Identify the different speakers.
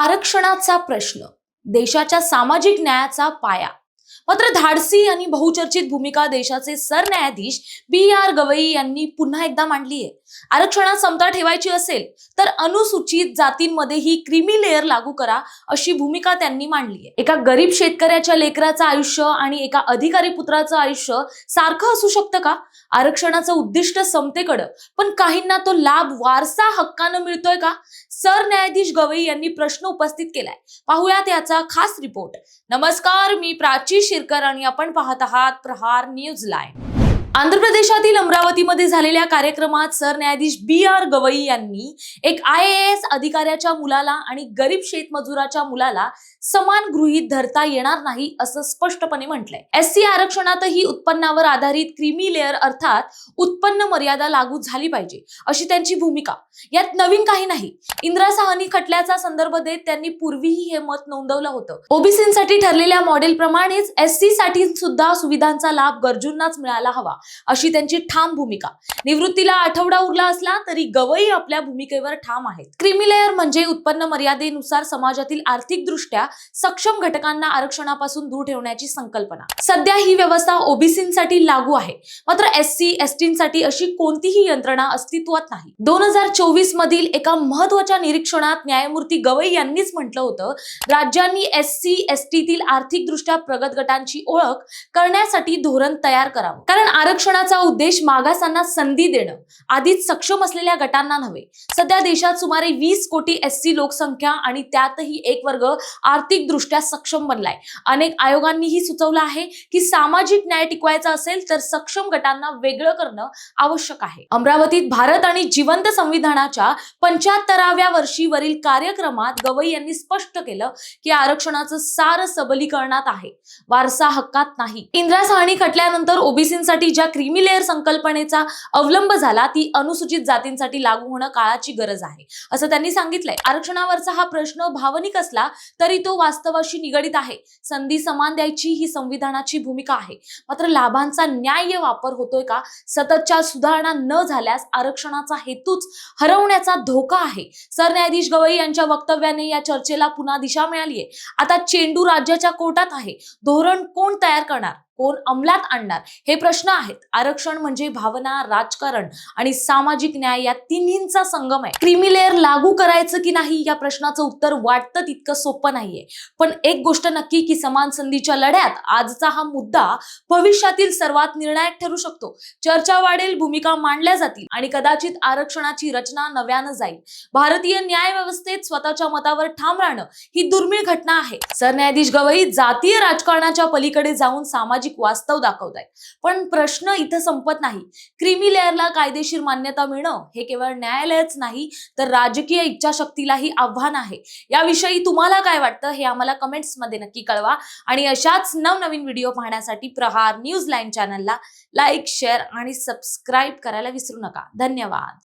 Speaker 1: आरक्षणाचा प्रश्न देशाच्या सामाजिक न्यायाचा पाया. मात्र धाडसी आणि बहुचर्चित भूमिका देशाचे सरन्यायाधीश बी आर गवई यांनी पुन्हा एकदा मांडली आहे आरक्षणात समता ठेवायची असेल तर अनुसूचित जातींमध्ये ही क्रिमी लेअर लागू करा अशी भूमिका त्यांनी मांडली आहे एका गरीब शेतकऱ्याच्या लेकराचं आयुष्य आणि एका अधिकारी पुत्राचं आयुष्य सारखं असू शकतं का? आरक्षणाचं उद्दिष्ट समतेकडं पण काहींना तो लाभ वारसा हक्कानं मिळतोय का? सरन्यायाधीश गवई यांनी प्रश्न उपस्थित केलाय. पाहूयात याचा खास रिपोर्ट नमस्कार मी प्राची शिरकर आणि आपण पाहत आहात प्रहार न्यूज लाईव्ह. आंध्र प्रदेशातील अमरावतीमध्ये झालेल्या कार्यक्रमात सरन्यायाधीश बी आर गवई यांनी एक आय एस अधिकाऱ्याच्या मुलाला आणि गरीब शेतमजुराच्या मुलाला समान गृहीत धरता येणार नाही असं स्पष्टपणे म्हटलंय. एस सी आरक्षणातही उत्पन्नावर आधारित क्रिमी लेअर अर्थात उत्पन्न मर्यादा लागू झाली पाहिजे अशी त्यांची भूमिका. यात नवीन काही नाही. इंदिरा साहनी खटल्याचा संदर्भ देत त्यांनी पूर्वीही हे मत नोंदवलं होतं. ओबीसीसाठी ठरलेल्या मॉडेल प्रमाणेच एस सी साठी सुद्धा सुविधांचा लाभ गरजूंनाच मिळाला हवा. अशी त्यांची ठाम भूमिका. निवृत्तीला आठवडा उरला असला तरी गवई आपल्या भूमिकेवर ठाम आहेत. क्रिमिलेअर म्हणजे उत्पन्न मर्यादेनुसार समाजातील आर्थिक दृष्ट्या सक्षम घटकांना आरक्षणापासून दूर ठेवण्याची संकल्पना. सध्या ही व्यवस्था ओबीसीसाठी लागू आहे. मात्र एस सी एसटीसाठी अशी कोणतीही यंत्रणा अस्तित्वात नाही. दोन हजार चोवीस मधील एका महत्त्वाच्या निरीक्षणात न्यायमूर्ती गवई यांनीच म्हटलं होतं राज्यांनी एस सी एसटीतील आर्थिकदृष्ट्या प्रगत गटांची ओळख करण्यासाठी धोरण तयार करावं. कारण आरक्षणाचा उद्देश मागासांना संधी देणं आधीच सक्षम असलेल्या गटांना नव्हे. सध्या देशात सुमारे वीस कोटी एस सी लोकसंख्या आणि त्यातही एक वर्ग आर्थिक दृष्ट्या सक्षम बनलाय. अनेक आयोगांनीही सुचवलं आहे की सामाजिक न्याय टिकवायचा असेल तर सक्षम गटांना वेगळं करणं आवश्यक आहे. अमरावतीत भारत आणि जिवंत संविधानाच्या पंच्याहत्तराव्या वर्षीवरील कार्यक्रमात गवई यांनी स्पष्ट केलं की आरक्षणाचं सार सबलीकरणात आहे. वारसा हक्कात नाही. इंदिरा साहणी खटल्यानंतर ओबीसीसाठी ज्या क्रिमी लेअर संकल्पनेचा अवलंब झाला ती अनुसूचित जातींसाठी लागू होणं काळाची गरज आहे. असं त्यांनी सांगितलंय. आरक्षणावरचा हा प्रश्न भावनिक असला तरी तो वास्तवाशी निगडित आहे. संधी समान द्यायची ही संविधानाची भूमिका आहे. मात्र लाभांचा न्याय्य वापर होतोय का? सततच्या सुधारणा न झाल्यास आरक्षणाचा हेतूच हरवण्याचा धोका आहे. सरन्यायाधीश गवई यांच्या वक्तव्याने या चर्चेला पुन्हा दिशा मिळालीये. आता चेंडू राज्याच्या कोर्टात आहे. धोरण कोण तयार करणार? कोण अंमलात आणणार? हे प्रश्न आहेत. आरक्षण म्हणजे भावना राजकारण आणि सामाजिक न्याय या तिन्हींचा संगम आहे. क्रिमिलेअर लागू करायचं की नाही या प्रश्नाचं उत्तर वाटतं तितकं सोपं नाहीये. पण एक गोष्ट नक्की की समान संधीच्या लढ्यात आजचा हा मुद्दा भविष्यातील सर्वात निर्णायक ठरू शकतो. चर्चा वाढेल भूमिका मांडल्या जातील आणि कदाचित आरक्षणाची रचना नव्यानं जाईल. भारतीय न्याय व्यवस्थेत स्वतःच्या मतावर ठाम राहणं ही दुर्मिळ घटना आहे. सरन्यायाधीश गवई जातीय राजकारणाच्या पलीकडे जाऊन सामाजिक वास्तव दाखवत आहेत पण प्रश्न इथं संपत नाही. क्रिमी लेअरला कायदेशीर मान्यता मिळणं हे केवळ न्यायालयच नाही तर राजकीय इच्छाशक्तीलाही आव्हान आहे. याविषयी तुम्हाला काय वाटतं हे आम्हाला कमेंट्समध्ये नक्की कळवा. आणि अशाच नवनवीन व्हिडिओ पाहण्यासाठी प्रहार न्यूज लाईन चॅनलला लाईक शेअर आणि सबस्क्राईब करायला विसरू नका. धन्यवाद.